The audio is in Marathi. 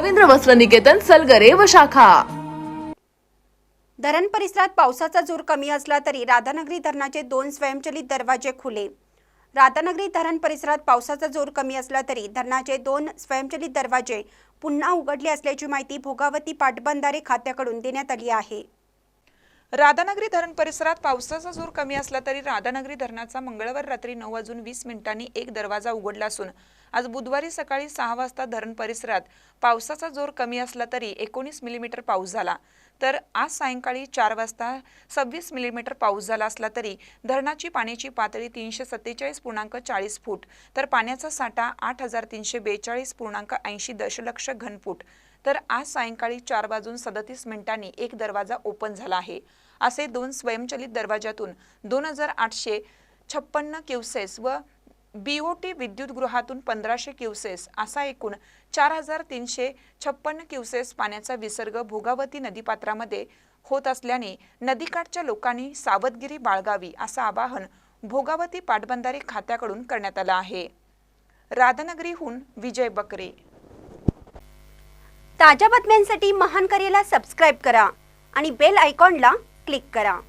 रवींद्र वस्त्र निकेतन सलगरे व शाखा. धरण परिसरात पावसाचा जोर कमी असला तरी राधानगरी धरणाचे दोन स्वयंचलित दरवाजे खुले. राधानगरी धरण परिसरात पावसाचा जोर कमी असला तरी धरणाचे दोन स्वयंचलित दरवाजे पुन्हा उघडले असल्याची माहिती भोगावती पाटबंधारे खात्याकडून देण्यात आली आहे. राधानगरी धरण परिसरात पावसाचा जोर कमी असला तरी राधानगरी धरणाचा मंगळवार रात्री नऊ वाजून वीस मिनिटांनी एक दरवाजा उघडला असून आज बुधवारी सकाळी सहा वाजता धरण परिसरात पावसाचा जोर कमी असला तरी एकोणीस मिलीमीटर पाऊस झाला. तर आज सायंकाळी चार वाजता सव्वीस मिलीमीटर पाऊस झाला असला तरी धरणाची पाण्याची पातळी तीनशे सत्तेचाळीस पूर्णांक चाळीस फूट तर पाण्याचा साठा आठ हजार तीनशे बेचाळीस पूर्णांक ऐंशी दशलक्ष घनफूट. तर आज सायंकाळी चार वाजून सदतीस मिनिटांनी एक दरवाजा ओपन झाला आहे. असे दोन स्वयंचलित दरवाजातून दोन हजार आठशे छप्पन्न क्युसेस व बीओटी विद्युतगृहातून पंधराशे क्युसेस असा एकूण चार हजार तीनशे छप्पन्न क्युसेस पाण्याचा विसर्ग भोगावती नदीपात्रामध्ये होत असल्याने नदीकाठच्या लोकांनी सावधगिरी बाळगावी असं आवाहन भोगावती पाटबंधारे खात्याकडून करण्यात आलं आहे. राधानगरीहून विजय बकरे. ताज्या बातम्यांसाठी महान करेला सबस्क्राईब करा आणि बेल आयकॉनला क्लिक करा.